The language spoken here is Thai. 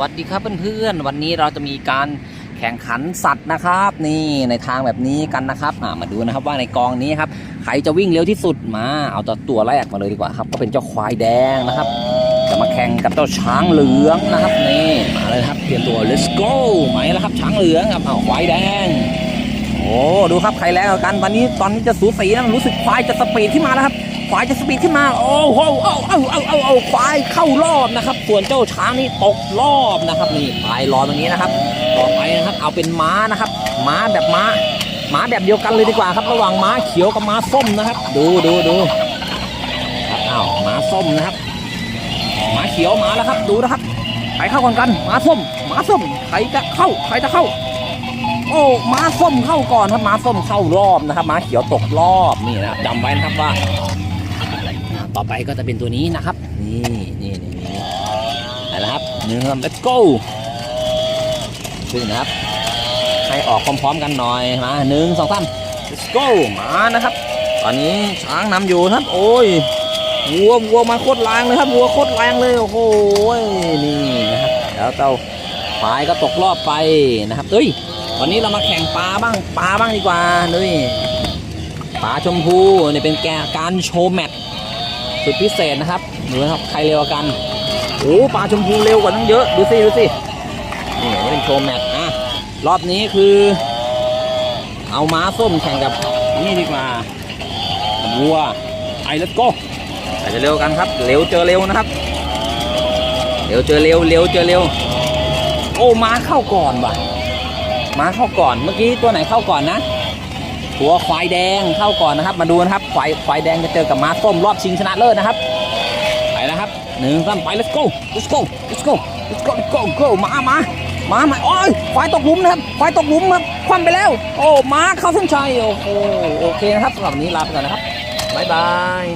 วัสดีครับเพื่อนๆ วันนี้เราจะมีการแข่งขันสัตว์นะครับ นี่ในทางแบบนี้กันนะครับมาดูนะครับว่าในกองนี้ครับใครจะวิ่งเร็วที่สุดมา เอาตัวตัวแรกมาเลยดีกว่าครับ ก็เป็นเจ้าควายแดงนะครับ จะมาแข่งกับเจ้าช้างเหลืองนะครับนี่มาเลยครับเตรียมตัว let's go ไหมแล้วครับช้างเหลืองครับเอาควายแดง ดูครับใครแรงกว่ากันวันนี้ตอนนี้จะสูสีนะรู้สึกควายจะสปีดขึ้นมาแล้วครับควายจะสปีดขึ้นมาโอ้โหเอาเอาเอาเอาเอาควายเข้ารอบนะครับ ส่วนเจ้าช้างนี่ตกรอบนะครับนี่ควายรอตรงนี้นะครับ ต่อไปนะครับเอาเป็นม้านะครับ ม้าแบบม้าม้าแบบเดียวกันเลยดีกว่าครับ ระหว่างม้าเขียวกับม้าส้มนะครับ ดูดูดูครับอ้าวม้าส้มนะครับม้าเขียวมาแล้วครับ ดูนะครับใครเข้าก่อนกันม้าส้มม้าส้มใครจะเข้าใครจะเข้า ม้าส้มเข้าก่อนครับม้าส้มเข้ารอบนะครับม้าเขียวตกรอบนี่นะครับจำไว้นะครับว่า ต่อไปก็จะเป็นตัวนี้นะครับ นี่นี่นี่นี่ไปแล้วครับหนึ่งครับ let's go ขึ้นนะครับ ให้ออกพร้อมๆกันหน่อยมาหนึ่งสองสาม let's go มานะครับ ตอนนี้ช้างนำอยู่นะครับ โอ้ยวัววัวมาโคตรแรงเลยครับวัวโคตรแรงเลยโอ้โหนี่นะครับแล้วเจ้าควายก็ตกรอบไปนะครับเอ้ย วันนี้เรามาแข่งปลาบ้างปลาบ้างดีกว่านี่ปลาชมพูนี่เป็นแกการโชว์แมตสุดพิเศษนะครับดูนะครับใครเร็วกันโอ้ปลาชมพูเร็วกว่านั้นเยอะดูสิดูสินี่เป็นโชว์แมตนะรอบนี้คือ เอาม้าส้มแข่งกับนี่ดีกว่าวัวไอเลตโก้ใครจะเร็วกันครับเร็วเจอเร็วนะครับเร็วเจอเร็วเร็วเจอเร็วโอ้ม้าเข้าก่อนว่ะ ม้าเข้าก่อน เมื่อกี้ตัวไหนเข้าก่อนนะตัวควายแดงเข้าก่อนนะครับ มาดูนะครับควายควายแดงจะเจอกับม้าส้มรอบชิงชนะเลิศนะครับ ไปแล้วครับหนึ่งสามไป let's go let's go let's go let's go let's go go มามามามาโอ้ยควายตกหลุมนะครับควายตกหลุมครับคว่ำไปแล้ว โอ้ม้าเข้าเส้นชัยโอ้โหโอเคนะครับสำหรับวันนี้ลาไปก่อนนะครับบ๊ายบาย